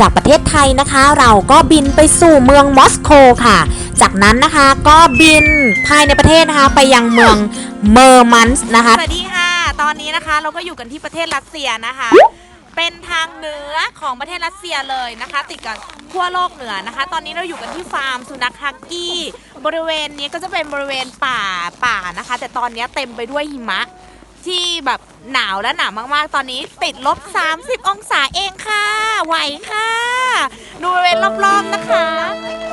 จากประเทศไทยนะคะ เราก็บินไปสู่เมืองมอสโกค่ะ จากนั้นนะคะก็บินภายในประเทศนะคะ ไปยังเมืองเมอร์มันส์นะคะ สวัสดีค่ะ ตอนนี้นะคะเราก็อยู่กันที่ประเทศรัสเซียนะคะ เป็นทางเหนือของประเทศรัสเซียเลยนะคะ ติดกับขั้วโลกเหนือนะคะ ตอนนี้เราอยู่กันที่ฟาร์มสุนัขฮักกี้ บริเวณนี้ก็จะเป็นบริเวณป่าป่านะคะ แต่ตอนนี้เต็มไปด้วยหิมะ ที่แบบหนาวและหนาวมากๆ ตอนนี้ติดลบ 30 องศาเองค่ะ ไหวค่ะ ดูบริเวณรอบๆนะคะ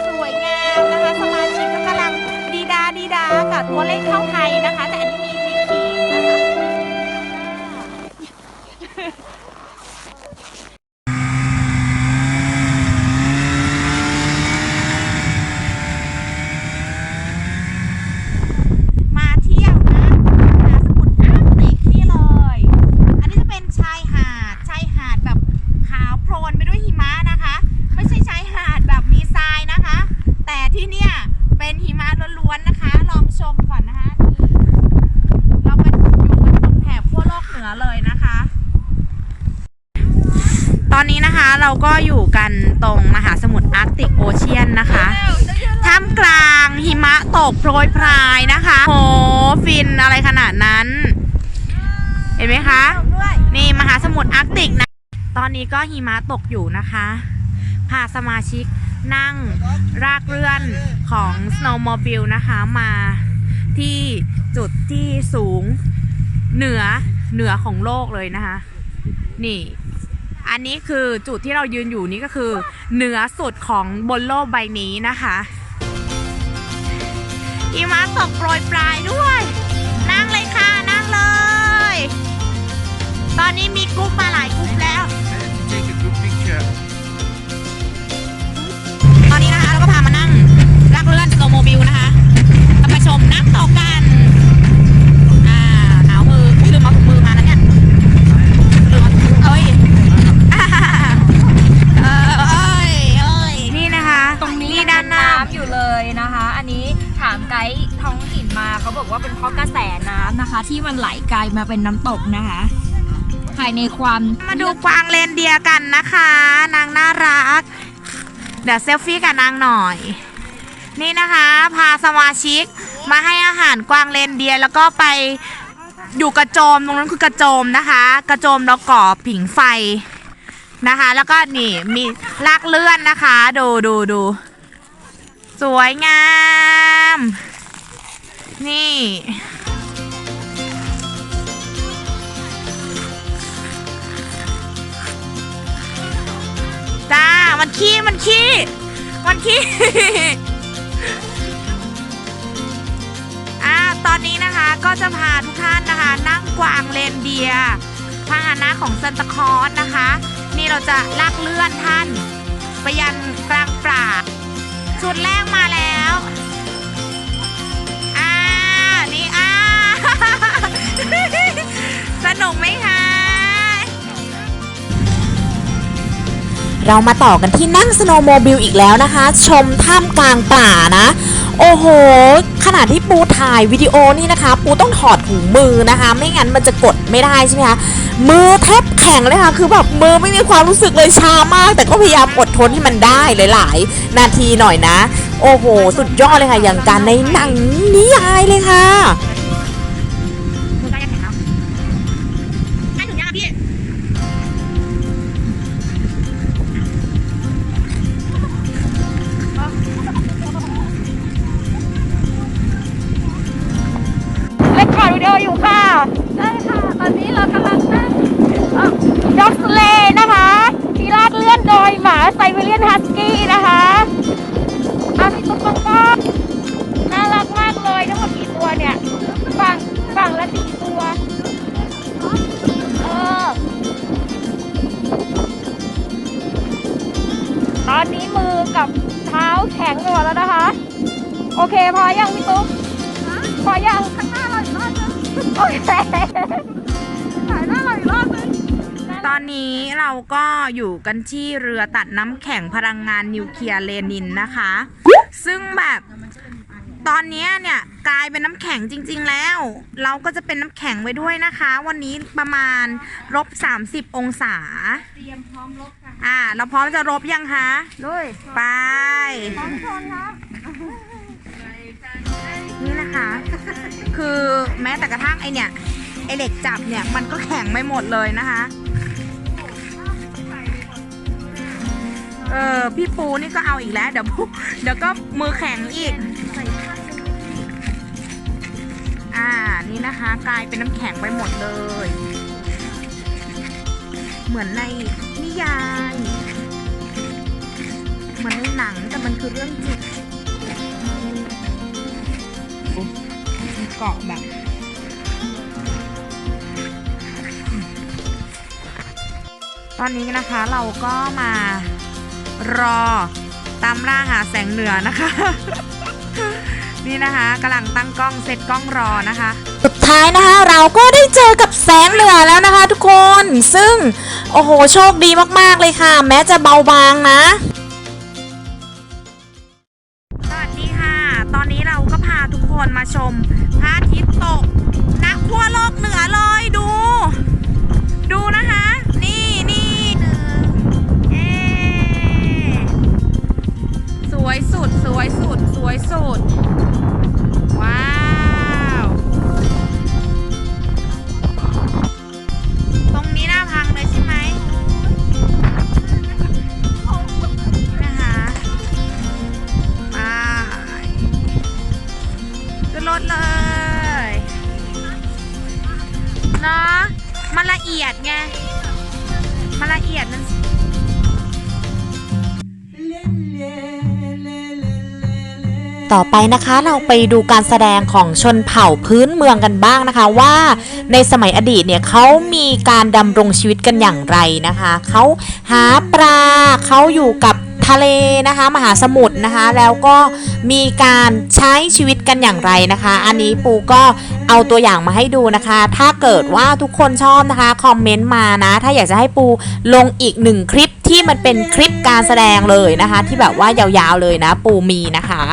สวยงามนะคะสมาชิกก็กำลังดีดาดีดากับตัวเลขเท่าไทยนะคะ แต่อันนี้มีมีขีดนะคะ มาเที่ยวนะมหาสมุทรอาร์กติกนี่เลย อันนี้จะเป็นชายหาด ชายหาดแบบขาวโพลนไปด้วยหิมะนะคะ ไม่ใช่ชายหาดแบบมีทรายนะคะ แต่ที่เนี่ยเป็นหิมะล้วนๆนะคะ ลองชมก่อนนะคะ เราไปอยู่กันตรงแถบขั้วโลกเหนือเลยนะคะ ต อนนี้นะคะเราก็อยู่กันตรงมหาสมุทรอาร์กติกโอเชียนนะคะ ท่ามกลางหิมะตกโปรยปลายนะคะ โหฟินอะไรขนาดนั้น เห็นไหมคะ นี่มหาสมุทรอาร์กติกนะ ตอนนี้ก็หิมะตกอยู่นะคะ พาสมาชิกนั่งรากเรื่อนของ snowmobile นะคะมาที่จุดที่สูงเหนือเหนือของโลกเลยนะคะ นี่ อันนี้คือจุดที่เรายืนอยู่นี่ก็คือ เหนือสุดของบนโลกใบนี้นะคะหิมะตกโปรยปลายด้วย นั่งเลยค่ะนั่งเลย ตอนนี้มีกรุ๊ปมาหลายกรุ๊ปแล้ว Take a good picture. ตอนนี้นะคะเราก็พามานั่งรักเลื่อนสโนว์โมบิลนะคะเราไปชมน้ำตกกัน ที่มันไหลไกลามาเป็นน้ำตกนะคะ ภายในความมาดูกวางเลนเดียร์กันนะคะ นางน่ารัก เดี๋ยวเซลฟี่กับนางหน่อย นี่นะคะ พาสมาชิกมาให้อาหารกวางเลนเดียร์แล้วก็ไปอยู่กระโจมตรงนั้นคือกระโจมนะคะ กระโจมแล้วก่อผิงไฟนะคะ แล้วก็นี่มีลากเลื่อนนะคะ ดูดูดูสวยงาม นี่ ขี้มันขี้มันขี้อ่าตอนนี้นะคะก็จะพาทุกท่านนะคะ นั่งกวางเลนเดียพาหนะของซันตาคอสนะคะ นี่เราจะลากเลื่อนท่านไปยันกลางป่าชุดแรกมาแล้วอ่านี่อ่าสนุกไหมคะ เรามาต่อกันที่นั่งสโนโมบิลอีกแล้วนะคะ ชมท่ามกลางป่านะ โอ้โห ขณะที่ปูถ่ายวิดีโอนี่นะคะ ปูต้องถอดถุงมือนะคะ ไม่งั้นมันจะกดไม่ได้ใช่ไหมคะมือแทบแข็งเลยค่ะ คือแบบมือไม่มีความรู้สึกเลยชามาก แต่ก็พยายามอดทนให้มันได้หลาย ๆ นาทีหน่อยนะ โอ้โห สุดยอดเลยค่ะ อย่างการในหนังนิยายเลยค่ะ ไซบีเรียนฮัสกี้นะคะอาพี่ตุ๊กก็น่ารักมากเลยทั้งหมดกี่ตัวเนี่ย ฝั่งฝั่งละสี่ตัว เออ ตอนนี้มือกับเท้าแข็งไปหมดแล้วนะคะ โอเค พอยังพี่ตุ๊กพอยังข้างหน้าเราอีกรอบนึงโอเค อนนี้เราก็อยู่กันที่เรือตัดน้ำแข็งพลังงานนิวเคลียร์เลนินนะคะ ซึ่งแบบตอนเนี้ยเนี่ยกลายเป็นน้ำแข็งจริง ๆ แล้ว เราก็จะเป็นน้ำแข็งไว้ด้วยนะคะ วันนี้ประมาณลบ30 องศาเตรียมพร้อมรบค่ะอ่า เราพร้อมจะรบยังคะด้วยไปพร้อมชนครับนี่นะคะ คือแม้แต่กระทั่งไอเนี่ยไอเหล็กจับเนี่ยมันก็แข็งไปหมดเลยนะคะ ออพี่ปูนี่ก็เอาอีกแล้ว เดี๋ยวปูเดี๋ยวก็มือแข็งอีก อ่า นี่นะคะ กลายเป็นน้ำแข็งไปหมดเลย เหมือนในนิยายเหมือนในหนังแต่มันคือเรื่องจริงเกาะแบบตอนนี้นะคะเราก็มา รอ ตามล่าหาแสงเหนือนะคะ นี่นะคะกำลังตั้งกล้องเซตกล้องรอนะคะ สุดท้ายนะคะเราก็ได้เจอกับแสงเหนือแล้วนะคะ ทุกคนซึ่งโอ้โหโชคดีมากๆเลยค่ะ แม้จะเบาบางนะสวัสดีค่ะ ตอนนี้เราก็พาทุกคนมาชมพระอาทิตย์ตกณขั้วโลกเหนือเลย อียดไงมันละเอียดมันต่อไปนะคะเราไปดูการแสดงของชนเผ่าพื้นเมืองกันบ้างนะคะ ว่าในสมัยอดีตเนี่ยเขามีการดำรงชีวิตกันอย่างไรนะคะ เขาหาปลาเขาอยู่กับ ทะเลนะคะ มหาสมุทรนะคะ แล้วก็มีการใช้ชีวิตกันอย่างไรนะคะ อันนี้ปูก็เอาตัวอย่างมาให้ดูนะคะ ถ้าเกิดว่าทุกคนชอบนะคะคอมเมนต์มานะ ถ้าอยากจะให้ปูลงอีกหนึ่งคลิปที่มันเป็นคลิปการแสดงเลยนะคะ ที่แบบว่ายาวๆเลยนะ ปูมีนะคะ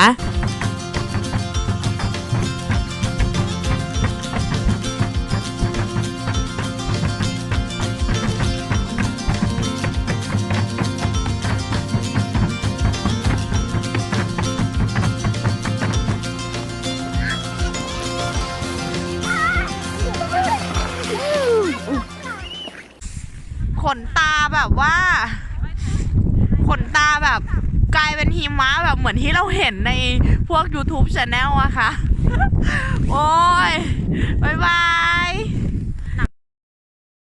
ขนตาแบบว่า ขนตาแบบกลายเป็นหิมะแบบเหมือนที่เราเห็นในพวก YouTube Channel อะค่ะ โอ้ยบายบาย